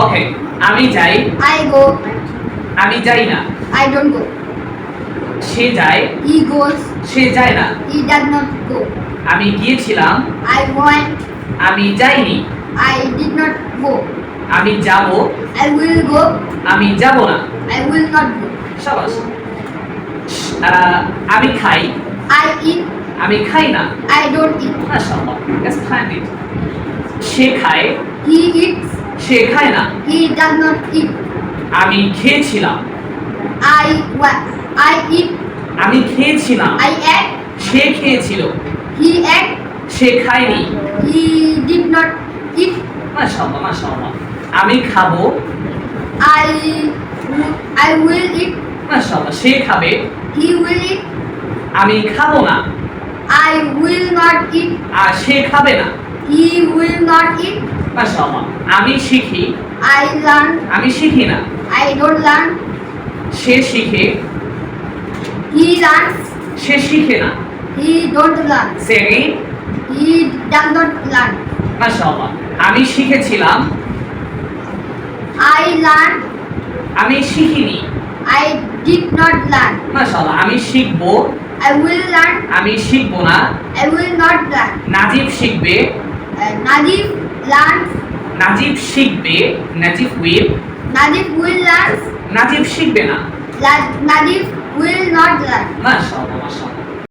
ওকে আমি যাই। I go আমি যাই না। আই ডোন্ট গো সে যায়। হি গোস সে যায় না। হি ডাজ নট গো আমি গিয়েছিলাম। আই ওয়েন্ট আমি যাইনি। আই ডিড নট গো আমি যাব। আই উইল গো আমি যাব না। আই উইল নট গো শাবাশ আমি খাই। আই ইট আমি খাই না। আই ডোন্ট ইট মাশাআল্লাহ দ্যাটস ফাইন ইট সে খায়। হি ইটস সে খায় না। হি ডাজ নট ইট আমি খেয়েছিলাম। আই ওয়াজ আই ইট আমি খেয়েছিলাম। আই এট সে খেয়েছিল। হি এট সে খায়নি। হি ডিড নট ইট মাশাআল্লাহ মাশাআল্লাহ আমি খাব। আই আই উইল ইট মাশাআল্লাহ সে খাবে। হি উইল ইট আমি খাব না। আই উইল নট ইট আর সে খাবে না। He will not eat. মাশাআল্লাহ আমি শিখি I learn. আমি শিখি না I don't learn. সে শিখে He learns. সে শিখে না He don't learn. Say He does not learn. মাশাআল্লাহ আমি শিখেছিলাম I learn. আমি শিখিনি I did not learn. মাশাআল্লাহ আমি শিখব I will learn. আমি শিখব না I will not learn. Najib শিখবে Uh, Najib learns. নাজিব শিখবে Najib will Najib will learn. Najib শিখবে না Najib will not learn. মাশাআল্লাহ মাশাআল্লাহ